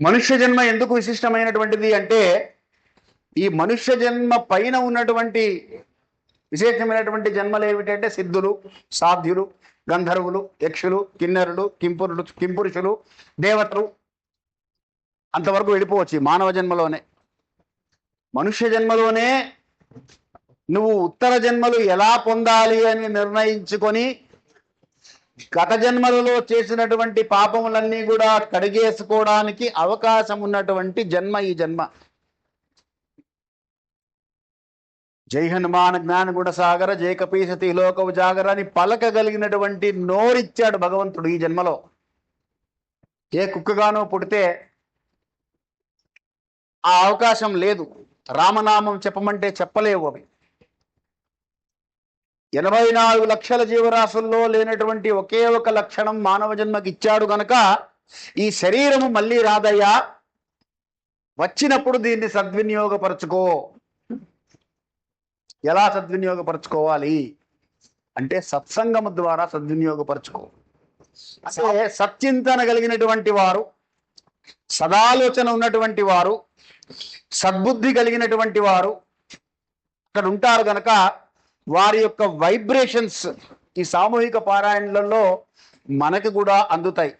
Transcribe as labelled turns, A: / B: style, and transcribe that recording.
A: మనుష్య జన్మ ఎందుకు విశిష్టమైనటువంటిది అంటే ఈ మనుష్య జన్మ పైన ఉన్నటువంటి విశేషమైనటువంటి జన్మలు ఏమిటంటే సిద్ధులు సాధ్యులు గంధర్వులు యక్షులు కిన్నరులు కింపురులు కింపురుషులు దేవతలు. అంతవరకు వెళ్ళిపోవచ్చు మానవ జన్మలోనే. మనుష్య జన్మలోనే నువ్వు ఉత్తర జన్మలు ఎలా పొందాలి అని నిర్ణయించుకొని గత జన్మలలో చేసినటువంటి పాపములన్నీ కూడా కడిగేసుకోవడానికి అవకాశం ఉన్నటువంటి జన్మ ఈ జన్మ. జై హనుమాన్ జ్ఞాన గుణసాగర జయ కపీసతి లోక జాగర అని పలకగలిగినటువంటి నోరిచ్చాడు భగవంతుడు ఈ జన్మలో. ఏ కుక్కగానో పుడితే ఆ అవకాశం లేదు. రామనామం చెప్పమంటే చెప్పలేవు అవి. ఎనభై నాలుగు లక్షల జీవరాశుల్లో లేనటువంటి ఒకే ఒక లక్షణం మానవ జన్మకి ఇచ్చాడు గనక ఈ శరీరము మళ్ళీ రాదయ్యా. వచ్చినప్పుడు దీన్ని సద్వినియోగపరచుకో. ఎలా సద్వినియోగపరచుకోవాలి? అంటే సత్సంగము ద్వారా సద్వినియోగపరచుకో. అంటే సత్చింతన కలిగినటువంటి వారు సదాలోచన ఉన్నటువంటి వారు సద్బుద్ధి కలిగినటువంటి వారు అక్కడ ఉంటారు గనక వారి యొక్క వైబ్రేషన్స్ ఈ సామూహిక పారాయణలలో మనకు కూడా అందుతాయి.